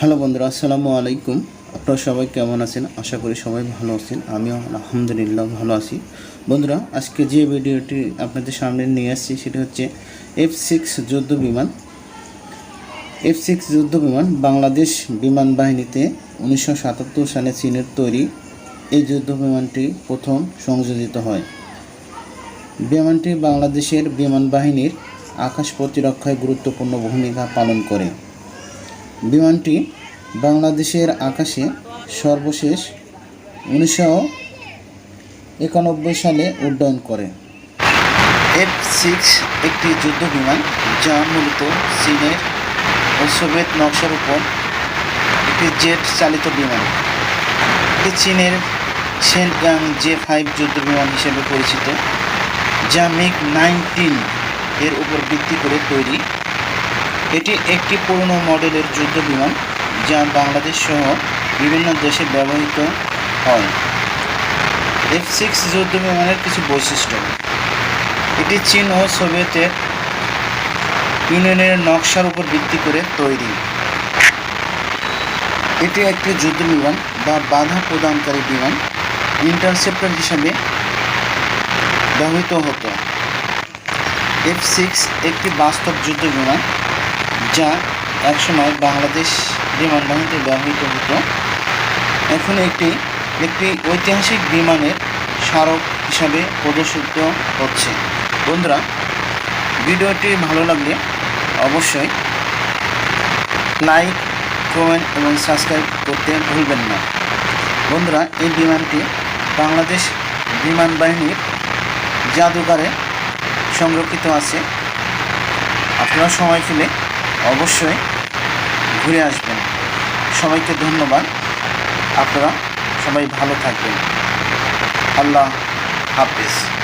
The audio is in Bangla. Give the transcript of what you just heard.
হ্যালো বন্ধুরা, আসসালামু আলাইকুম। আপনারা সবাই কেমন আছেন? আশা করি সবাই ভালো আছেন। আমিও আলহামদুলিল্লাহ ভালো আছি। বন্ধুরা, আজকে যে ভিডিওটি আপনাদের সামনে নিয়ে আসছি সেটা হচ্ছে এফ সিক্স যুদ্ধ বিমান। এফ সিক্স যুদ্ধ বিমান বাংলাদেশ বিমান বাহিনীতে উনিশশো সাতাত্তর সালে চীনের তৈরি। এই যুদ্ধ বিমানটি প্রথম সংযোজিত হয়। বিমানটি বাংলাদেশের বিমান বাহিনীর আকাশ প্রতিরক্ষায় গুরুত্বপূর্ণ ভূমিকা পালন করে। বিমানটি বাংলাদেশের আকাশে সর্বশেষ উনিশশো একানব্বই সালে উড্ডয়ন করে। এফ সিক্স একটি যুদ্ধ বিমান যা মূলত চীনের ও সোভিয়েত নকশার উপর একটি জেট চালিত বিমান। এটি চীনের সেন্টগাং জে ফাইভ যুদ্ধ বিমান হিসেবে পরিচিত, যা মিগ নাইনটিন এর উপর ভিত্তি করে তৈরি এটি একটি পুরনো মডেলের যুদ্ধ বিমান যা বাংলাদেশ সহ বিভিন্ন দেশে ব্যবহৃত হয়। এফ সিক্স যুদ্ধ বিমানের কিছু বৈশিষ্ট্য। এটি চীন ও সোভিয়েতের ইউনিয়নের নকশার উপর ভিত্তি করে তৈরি। এটি একটি যুদ্ধ বিমান বা বাধা প্রদানকারী বিমান, ইন্টারসেপ্টর হিসাবে ব্যবহৃত হতো। এফ সিক্স একটি বাস্তব যুদ্ধ বিমান যা একসময় বাংলাদেশ বিমান বাহিনীতে ব্যবহৃত হতো। এখন একটি একটি ঐতিহাসিক বিমানের স্মারক হিসাবে প্রদর্শিত হচ্ছে। বন্ধুরা, ভিডিওটি ভালো লাগলে অবশ্যই লাইক, কমেন্ট এবং সাবস্ক্রাইব করতে ভুলবেন না। বন্ধুরা, এই বিমানটি বাংলাদেশ বিমান বাহিনীর জাদুঘরে সংরক্ষিত আছে। আপনারা সময় পেলে অবশ্যই ঘুরে আসবেন। সবাইকে ধন্যবাদ। আপনারা সবাই ভালো থাকবেন। আল্লাহ হাফেজ।